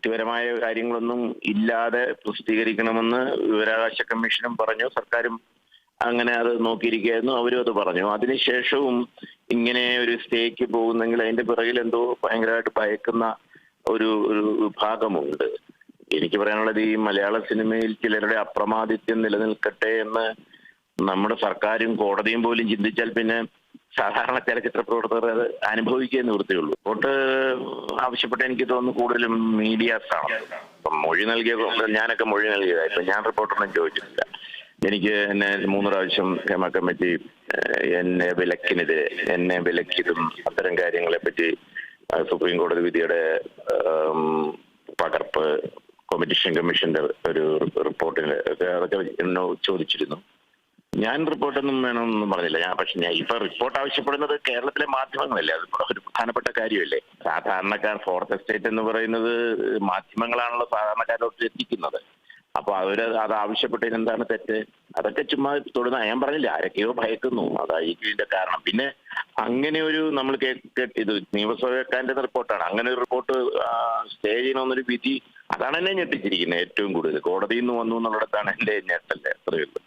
വ്യക്തിപരമായ കാര്യങ്ങളൊന്നും ഇല്ലാതെ പ്രസിദ്ധീകരിക്കണമെന്ന് വിവരാവകാശ കമ്മീഷനും പറഞ്ഞു. സർക്കാരും അങ്ങനെ അത് നോക്കിയിരിക്കുകയായിരുന്നു. അവരും അത് പറഞ്ഞു. അതിനുശേഷവും ഇങ്ങനെ ഒരു സ്റ്റേക്ക് പോകുന്നെങ്കിൽ അതിന്റെ പിറകിൽ എന്തോ ഭയങ്കരമായിട്ട് ഭയക്കുന്ന ഒരു ഒരു വിഭാഗമുണ്ട്. എനിക്ക് പറയാനുള്ളത് ഈ മലയാള സിനിമയിൽ ചിലരുടെ അപ്രമാദിത്യം നിലനിൽക്കട്ടെ എന്ന് നമ്മുടെ സർക്കാരും കോടതിയും പോലും ചിന്തിച്ചാൽ പിന്നെ സാധാരണ ചലച്ചിത്ര പ്രവർത്തകർ അത് അനുഭവിക്കുക നിവൃത്തിയുള്ളൂ. വോട്ട് ആവശ്യപ്പെട്ട എനിക്ക് തോന്നുന്നു കൂടുതലും മീഡിയാസ് ആണ് ഇപ്പം മൊഴി നൽകിയ ഞാനൊക്കെ മൊഴി നൽകിയതാ. ഇപ്പൊ ഞാൻ റിപ്പോർട്ടറിനും ചോദിച്ചിട്ടില്ല. എനിക്ക് എന്നെ മൂന്ന് പ്രാവശ്യം ഹേമ കമ്മിറ്റി എന്നെ വിലക്കിനെതിരെ എന്നെ വിലക്കിയതും അത്തരം കാര്യങ്ങളെ പറ്റി സുപ്രീം കോടതി വിധിയുടെ പകർപ്പ് കോമ്പറ്റീഷൻ കമ്മീഷന്റെ ഒരു റിപ്പോർട്ടിൽ അതൊക്കെ ചോദിച്ചിരുന്നു. ഞാൻ റിപ്പോർട്ടൊന്നും വേണമെന്നൊന്നും പറഞ്ഞില്ല. ഞാൻ പക്ഷെ ഞാൻ ഇപ്പൊ റിപ്പോർട്ട് ആവശ്യപ്പെടുന്നത് കേരളത്തിലെ മാധ്യമങ്ങളല്ലേ? അത് ഒരു പ്രധാനപ്പെട്ട കാര്യമല്ലേ? സാധാരണക്കാർ ഫോർത്ത് എസ്റ്റേറ്റ് എന്ന് പറയുന്നത് മാധ്യമങ്ങളാണല്ലോ സാധാരണക്കാരോട്ട് എത്തിക്കുന്നത്. അപ്പൊ അവർ അത് ആവശ്യപ്പെട്ടതിന് എന്താണ് തെറ്റ്? അതൊക്കെ ചുമ്മാ തൊടുന്ന ഞാൻ പറഞ്ഞില്ല ആരൊക്കെയോ ഭയക്കുന്നു. അതായിരിക്കും ഇതിന്റെ കാരണം. പിന്നെ അങ്ങനെ ഒരു നമ്മൾ ഇത് നിയമസഭക്കാരന്റെ റിപ്പോർട്ടാണ്. അങ്ങനെ ഒരു റിപ്പോർട്ട് സ്റ്റേ ചെയ്യണമെന്നൊരു വിധി അതാണ് എന്നെ ഞെട്ടിച്ചിരിക്കുന്നത് ഏറ്റവും കൂടുതൽ. കോടതിയിൽ നിന്ന് വന്നു എന്നുള്ളിടത്താണ് എന്റെ ഞെട്ടല്ലേ അത്രയേ ഉള്ളൂ.